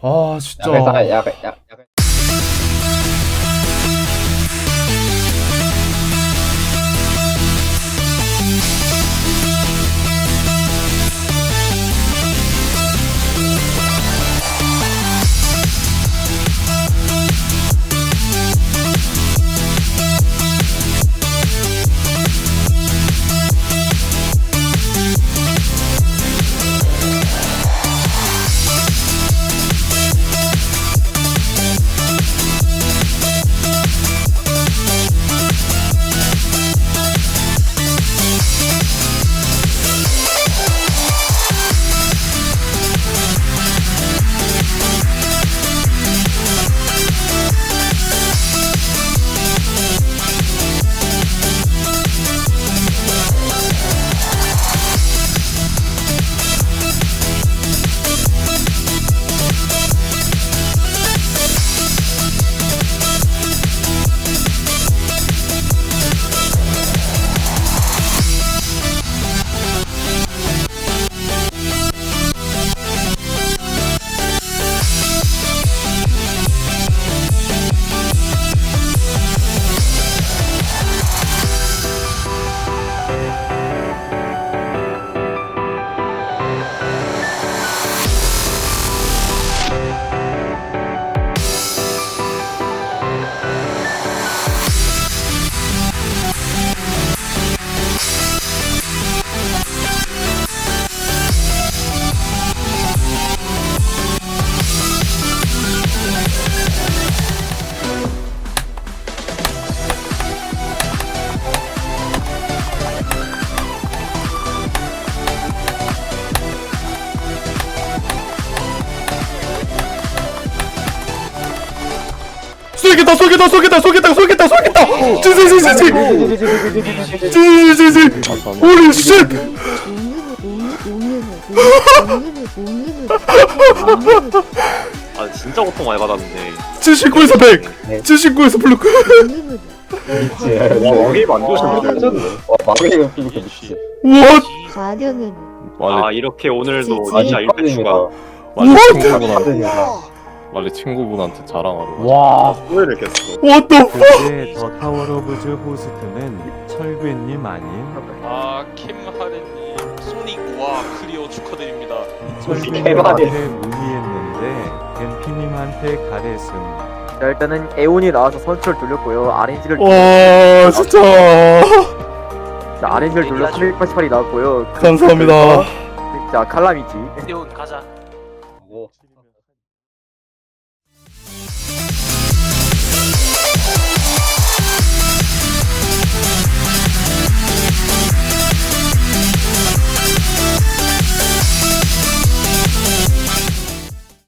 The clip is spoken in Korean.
아 진짜. 약간 약간 약간 쏘겠다 쏘겠다 쏘겠다 쏘겠다 쏘겠다 쏘겠다. 지지지지지 지지지지 홀리 쉣 아 진짜 고통 많이 받았는데 79에서 100 79에서 블루크 와 게임 안 좋으셨는데 와 마그네가 피부가 미치. 왓 가려는 아 이렇게 오늘도 진짜 일배 추가? 친구분한테 와 원래 친구분한테 자랑하러 오늘 겠어 What the fuck 그제 더 타워 오브 즈 호스트는 철괴님 아님? 아 캠하렌님 소닉 와 클리어 축하드립니다. 철괴님한테 문의했는데 댐피님한테 가랬음. 자 일단은 에온이 나와서 선처를 돌렸고요. RNG를 와 진짜. 자 RNG를 돌려 388이 나왔고요. 감사합니다. 자 칼라미지 세운 가자. 뭐.